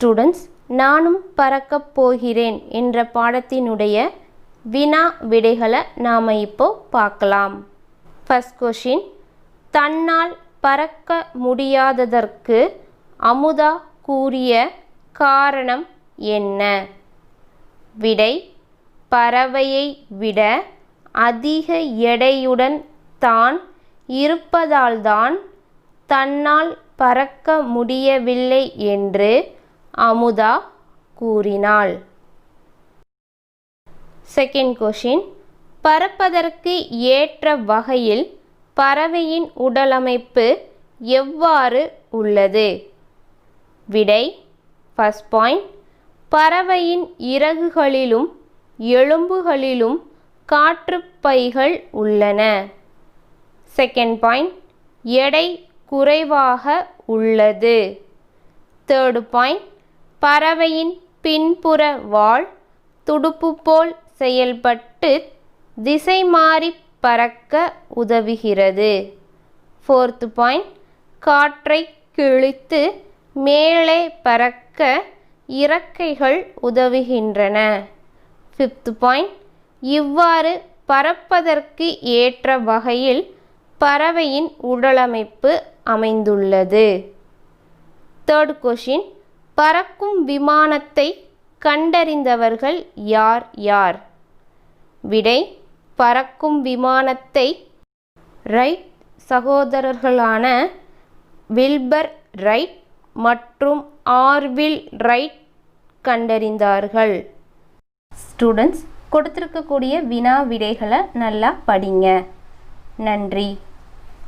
Students நானும் பறக்கப் போகிறேன் என்ற பாடத்தினுடைய வினா விடைகளை நாம் இப்போ பார்க்கலாம். ஃபஸ்ட் கொஷின் தன்னால் பறக்க முடியாததற்கு அமுதா கூறிய காரணம் என்ன? விடை பறவையை விட அதிக எடையுடன் தான் இருப்பதால்தான் தன்னால் பறக்க முடியவில்லை என்று அமுதா கூறினாள். செகண்ட் கொஷின் பறப்பதற்கு ஏற்ற வகையில் பறவையின் உடலமைப்பு எவ்வாறு உள்ளது? விடை ஃபஸ்ட் பாயிண்ட் பறவையின் இறகுகளிலும் எலும்புகளிலும் காற்றுப்பைகள் உள்ளன. செகண்ட் பாயிண்ட் எடை குறைவாக உள்ளது. தேர்டு பாயிண்ட் பறவையின் பின்புற வாழ் துடுப்பு போல் செயல்பட்டு திசை மாறி பறக்க உதவுகிறது. ஃபோர்த் பாயிண்ட் காற்றை கிழித்து மேலே பறக்க இறக்கைகள் உதவுகின்றன. ஃபிஃப்த் பாயிண்ட் இவ்வாறு பறப்பதற்கு ஏற்ற வகையில் பறவையின் உடலமைப்பு அமைந்துள்ளது. தேர்ட் கொஷின் பறக்கும் விமானத்தை கண்டறிந்தவர்கள் யார் யார்? விடை பறக்கும் விமானத்தை ரைட் சகோதரர்களான வில்பர் ரைட் மற்றும் ஆர்வில் ரைட் கண்டறிந்தார்கள். ஸ்டூடெண்ட்ஸ் கொடுத்துருக்கக்கூடிய வினா விடைகளை நல்லா படிங்க. நன்றி.